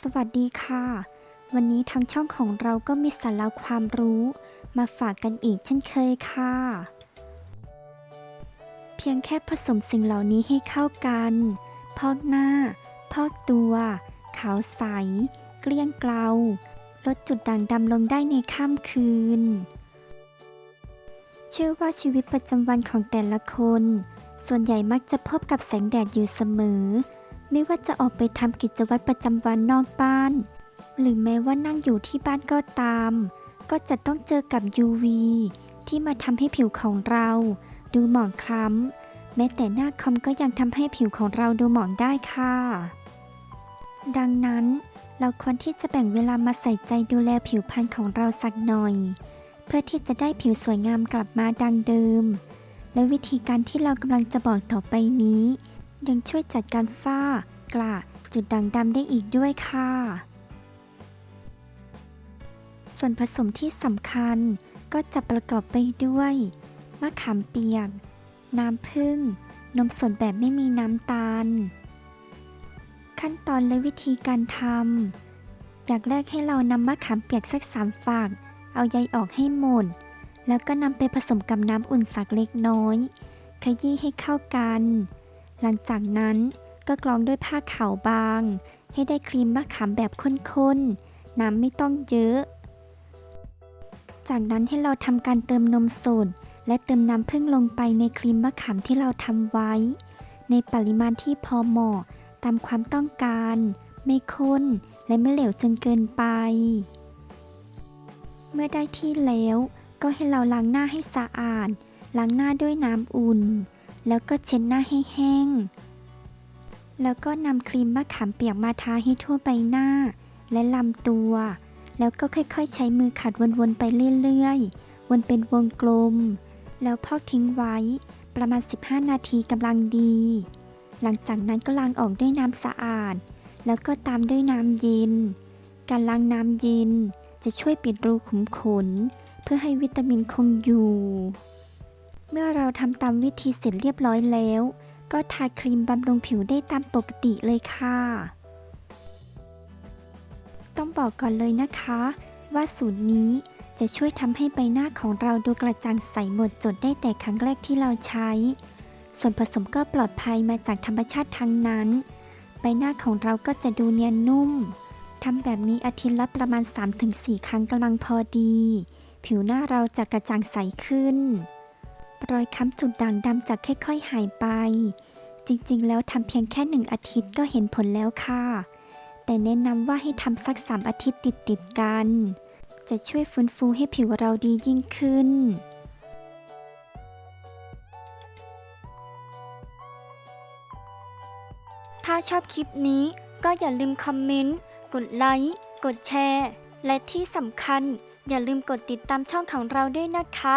สวัสดีค่ะ วันนี้ทางช่องของเราก็มีสาระความรู้ มาฝากกันอีกเช่นเคยค่ะ เพียงแค่ผสมสิ่งเหล่านี้ให้เข้ากัน พอกหน้า พอกตัว ขาวใส เกลี้ยงเกลา ลดจุดด่างดำลงได้ในค่ำคืน เชื่อว่าชีวิตประจำวันของแต่ละคน ส่วนใหญ่มักจะพบกับแสงแดดอยู่เสมอ ไม่ว่าจะออกไปทำกิจวัตรประจำวันนอกบ้าน หรือแม้ว่านั่งอยู่ที่บ้านก็ตาม ก็จะต้องเจอกับ UV ที่มาทำให้ผิวของเรา ดูหมองคล้ำแม้แต่หน้าคอมก็ยังทำให้ผิวของเราดูหมองได้ค่ะ ดังนั้นเราควรที่จะแบ่งเวลามาใส่ใจดูแลผิวพรรณของเราสักหน่อย เพื่อที่จะได้ผิวสวยงามกลับมาดังเดิม และวิธีการที่เรากำลังจะบอกต่อไปนี้ ยังช่วยจัดการฝ้ากระจุดด่างดำได้อีกด้วยค่ะ ส่วนผสมที่สำคัญก็จะประกอบไปด้วย มะขามเปียก น้ำผึ้ง นมสดแบบไม่มีน้ำตาล ขั้นตอนและวิธีการทำ อย่างแรกให้เรานำมะขามเปียกสักสามฝักเอาใยออกให้หมด แล้วก็นำไปผสมกับน้ำอุ่นสักเล็กน้อย ขยี้ให้เข้ากัน หลังจากนั้นก็กรองด้วยผ้าขาวบาง ให้ได้ครีมมะขามแบบข้นๆ น้ำไม่ต้องเยอะ จากนั้นให้เราทำการเติมนมสดและเติมน้ำผึ้งลงไปในครีมมะขามที่เราทำไว้ ในปริมาณที่พอเหมาะตามความต้องการ ไม่ข้นและไม่เหลวจนเกินไป เมื่อได้ที่แล้ว ก็ให้เราล้างหน้าให้สะอาด ล้างหน้าด้วยน้ำอุ่น แล้วก็เช็ดหน้าให้แห้ง แล้วก็นำครีมมะขามเปียกมาทาให้ทั่วใบหน้า และลำตัว แล้วก็ค่อยๆ ใช้มือขัดวนๆไปเรื่อยๆ วนเป็นวงกลม แล้วพอกทิ้งไว้ประมาณ 15 นาทีกำลังดี หลังจากนั้นก็ล้างออกด้วยน้ำสะอาด แล้วก็ตามด้วยน้ำเย็น การล้างน้ำเย็นจะช่วยปิดรูขุมขน เพื่อให้วิตามินคงอยู่ เมื่อเราทำตามวิธีเสร็จเรียบร้อยแล้ว ก็ทาครีมบำรุงผิวได้ตามปกติเลยค่ะ ต้องบอกก่อนเลยนะคะ ว่าสูตรนี้จะช่วยทำให้ใบหน้าของเราดูกระจ่างใสหมดจดได้แต่ครั้งแรกที่เราใช้ ส่วนผสมก็ปลอดภัยมาจากธรรมชาติทั้งนั้น ใบหน้าของเราก็จะดูเนียนนุ่มทำแบบนี้อาทิตย์ละประมาณ 3-4 ครั้งกำลังพอดี ผิวหน้าเราจะกระจ่างใสขึ้น รอยค้ำจุดด่างดำจะค่อยๆหายไป จริงๆ แล้วทำเพียงแค่หนึ่งอาทิตย์ก็เห็นผลแล้วค่ะ แต่แนะนำว่าให้ทำสักสามอาทิตย์ติดๆกัน จะช่วยฟื้นฟูให้ผิวเราดียิ่งขึ้นถ้าชอบคลิปนี้ก็อย่าลืมคอมเมนต์ กดไลค์ กดแชร์ และที่สำคัญ อย่าลืมกดติดตามช่องของเราด้วยนะคะ